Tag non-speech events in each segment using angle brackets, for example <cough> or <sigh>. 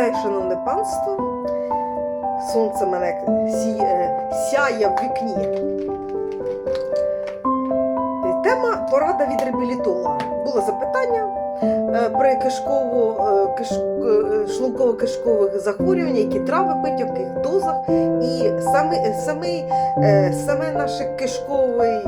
Вітаю, шановне панство. Сонце мене сіє, сяє в вікні. Тема порада від реабілітолога. Було запитання е, кишково, е, киш, е, шлунково-кишкових захворювань, які трави пить, в яких дозах. І саме, саме, е, саме наше кишковий.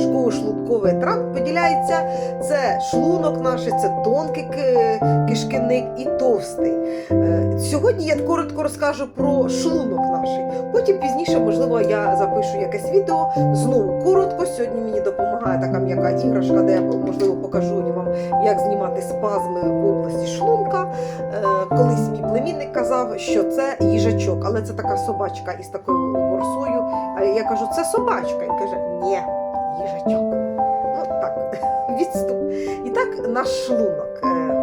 Кишково-шлунковий тракт поділяється це шлунок наш, це тонкий ки- кишківник і товстий. Е, Сьогодні я коротко розкажу про шлунок наш. Потім пізніше, можливо, я запишу якесь відео. Знову коротко. Сьогодні мені допомагає така м'яка іграшка, де я можливо покажу вам, як знімати спазми в області шлунка. Е, Колись мій племінник казав, що це їжачок, але це така собачка із такою борсою. Я кажу, це собачка. Він каже, ні, їжачок. Ну так, <laughs> відступ. І так, наш шлунок. Е,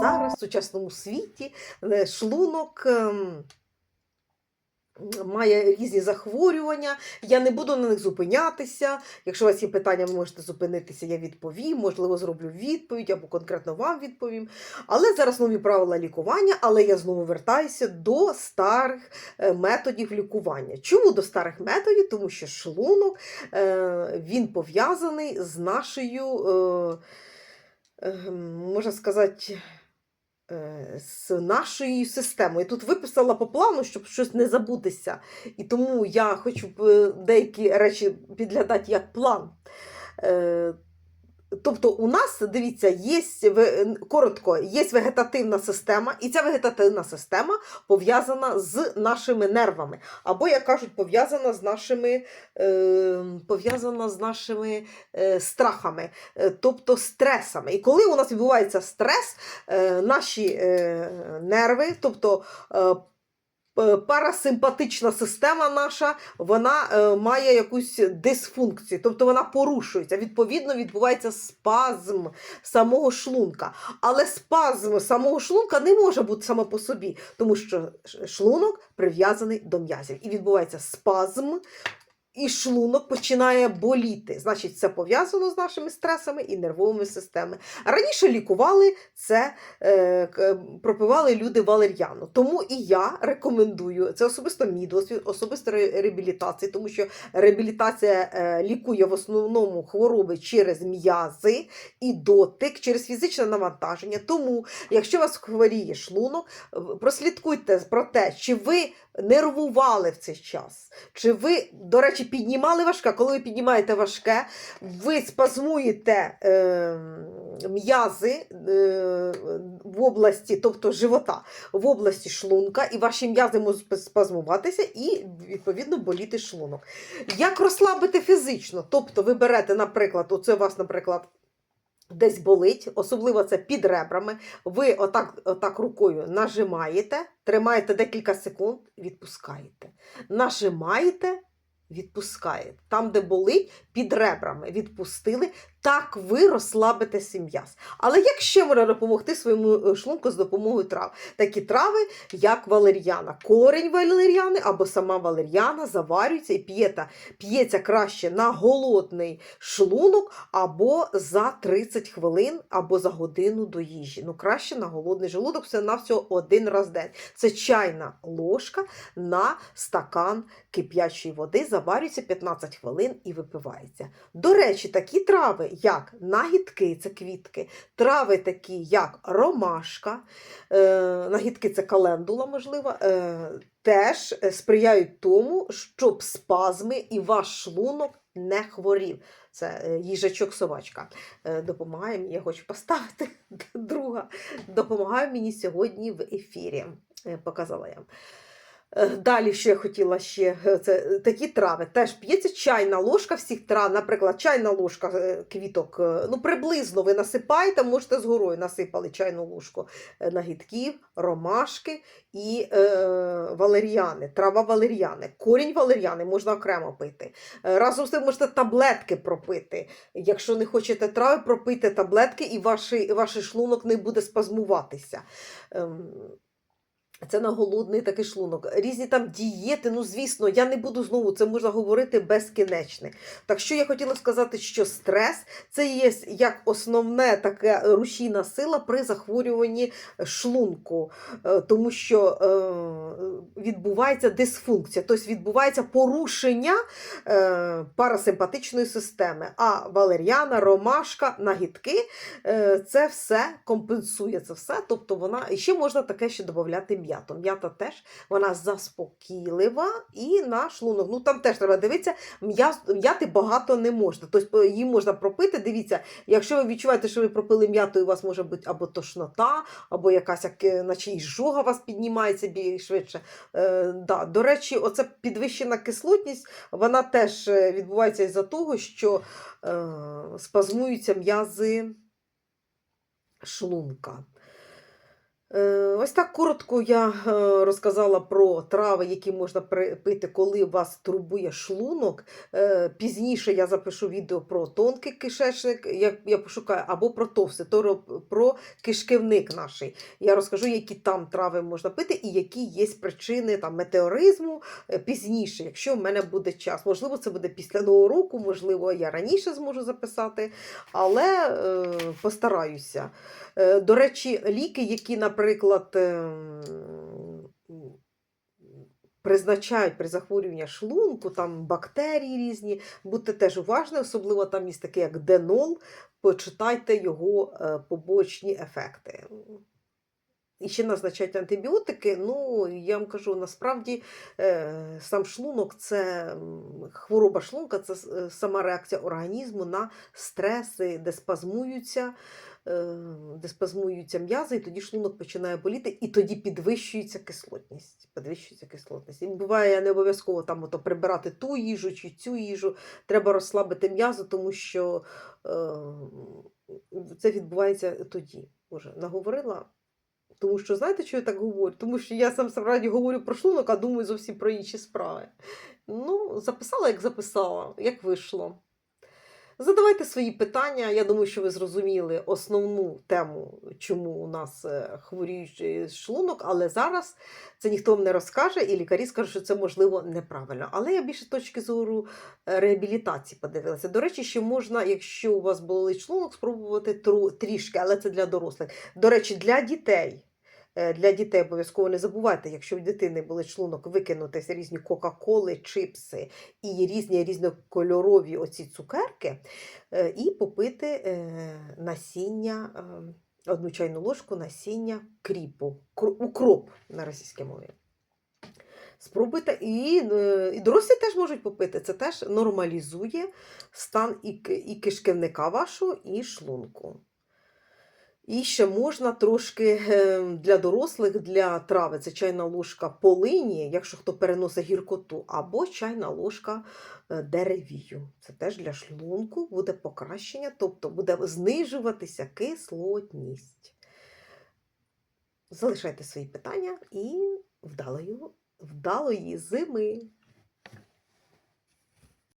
Зараз в сучасному світі е, шлунок. Має різні захворювання, я не буду на них зупинятися. Якщо у вас є питання, ви можете зупинитися, я відповім, можливо, зроблю відповідь або конкретно вам відповім. Але зараз нові правила лікування, але я знову вертаюся до старих е, методів лікування. Чому до старих методів? Тому що шлунок е, він пов'язаний з нашою, е, можна сказати, з нашою системою. Я Тут виписала по плану, щоб щось не забутися. І тому я хочу е, деякі речі підглядати як план. Тобто у нас, дивіться, є коротко, є вегетативна система, і ця вегетативна система пов'язана з нашими нервами. Або, як кажуть, пов'язана з нашими, е, пов'язана з нашими е, страхами, е, тобто стресами. І коли у нас відбувається стрес, е, наші е, нерви, тобто е, парасимпатична система наша, вона е, має якусь дисфункцію, тобто вона порушується. Відповідно, відбувається спазм самого шлунка. Але спазм самого шлунка не може бути саме по собі, тому що шлунок прив'язаний до м'язів. І відбувається спазм. І шлунок починає боліти. Значить, це пов'язано з нашими стресами і нервовими системами. Раніше лікували це, е, к- пропивали люди валер'яну. Тому і я рекомендую це особисто мій досвід, особисто ре- реабілітації, тому що реабілітація е, лікує в основному хвороби через м'язи і дотик, через фізичне навантаження. Тому, якщо у вас хворіє шлунок, прослідкуйте про те, чи ви нервували в цей час, чи ви, до речі, піднімали важке. Коли ви піднімаєте важке, ви спазмуєте е, м'язи е, в області, тобто живота, в області шлунка, і ваші м'язи можуть спазмуватися і, відповідно, боліти шлунок. Як розслабити фізично? Тобто ви берете, наприклад, оце у вас, наприклад, десь болить, особливо це під ребрами. Ви отак, отак рукою нажимаєте, тримаєте декілька секунд, відпускаєте. Нажимаєте, відпускаєте. Там, де болить, під ребрами відпустили, так ви розслабите м'яз. Але як ще можна допомогти своєму е, шлунку з допомогою трав? Такі трави, як валер'яна. Корень валер'яни або сама валер'яна заварюється і п'єта, п'ється краще на голодний шлунок або за 30 хвилин, або за годину до їжі. Ну, краще на голодний желудок, все на всього один раз в день. Це чайна ложка на стакан кип'ячої води, заварюється 15 хвилин і випивається. До речі, такі трави, як нагідки, це квітки, трави такі, як ромашка, е, нагідки це календула, можливо, е, теж е, сприяють тому, щоб спазми і ваш шлунок не хворів. Це їжачок-собачка. Допомагає мені, я хочу поставити <laughs> друга. Допомагає мені сьогодні в ефірі. Показала я. Е, Далі я хотіла ще е, це е, такі трави. Теж п'ється чайна ложка всіх трав, наприклад, чайна ложка квіток. Ну, приблизно ви насипаєте, можете з горою насипали чайну ложку нагідків, ромашки і е, валеріани, трава валеріани, корінь валеріани можна окремо пити. Разом з тим можете таблетки пропити. Якщо не хочете трави, пропийте таблетки, і ваш, ваш шлунок не буде спазмуватися. Це на голодний такий шлунок. Різні там дієти, ну звісно, я не буду знову, це можна говорити безкінечне. Так що я хотіла сказати, що стрес це є як основне така рушійна сила при захворюванні шлунку, Е, тому що е, відбувається дисфункція, тобто відбувається порушення е, парасимпатичної системи. А валер'яна, ромашка, нагідки е, це все компенсує це все. Тобто вона ще можна таке ще додати м'яту. М'ята теж вона заспокійлива і на шлунок. Ну там теж треба дивитися, м'яти багато не можна. Тобто її можна пропити. Дивіться, якщо ви відчуваєте, що ви пропили м'яту, і у вас може бути або тошнота, або якась як, е, наче іжога вас піднімається більш швидше. Е, да. До речі, оця підвищена кислотність, вона теж е, відбувається із-за того, що е, спазмуються м'язи шлунка. Е, Ось так коротко я е, розказала про трави, які можна пити, коли вас турбує шлунок. Е, Пізніше я запишу відео про тонкий кишечник, я, я пошукаю, або про товстий, то про кишківник наш. Я розкажу, які там трави можна пити і які є причини там, метеоризму пізніше, якщо в мене буде час. Можливо, це буде після нового року, можливо, я раніше зможу записати, але постараюся. До речі, ліки, які, наприклад, ем, призначають при захворюванні шлунку, там бактерії різні, будьте теж уважні, особливо там є таке, як денол, почитайте його е, побочні ефекти. І ще назначають антибіотики. Ну, я вам кажу, насправді е, сам шлунок це хвороба шлунка, це е, сама реакція організму на стреси, де спазмуються, е, де спазмуються м'язи, і тоді шлунок починає боліти, і тоді підвищується кислотність. Підвищується кислотність. І буває не обов'язково там ото прибирати ту їжу чи цю їжу. Треба розслабити м'язи, тому що е, це відбувається тоді. Боже, наговорила. Тому що знаєте, що я так говорю? Тому що я сам справді говорю про шлунок, а думаю зовсім про інші справи. Ну, записала, як записала, як вийшло. Задавайте свої питання. Я думаю, що ви зрозуміли основну тему, чому у нас е, хворіючий шлунок, але зараз це ніхто вам не розкаже, і лікарі скажуть, що це можливо неправильно. Але я більше точки зору е, реабілітації подивилася. До речі, ще можна, якщо у вас болить шлунок, спробувати трішки, але це для дорослих. До речі, для дітей. Е, Для дітей обов'язково не забувайте, якщо в дитини болить шлунок, викинути різні кока-коли, чипси і різні різнокольорові оці цукерки, е, і попити е, насіння, одну чайну ложку насіння кріпу, укроп на російській мові. Спробуйте, і, е, і дорослі теж можуть попити. Це теж нормалізує стан і, і кишківника вашого, і шлунку. І ще можна трошки е, для дорослих, для трави, це чайна ложка полині, якщо хто переносить гіркоту, або чайна ложка е, деревію. Це теж для шлунку буде покращення, тобто буде знижуватися кислотність. Залишайте свої питання і вдалої, вдалої зими!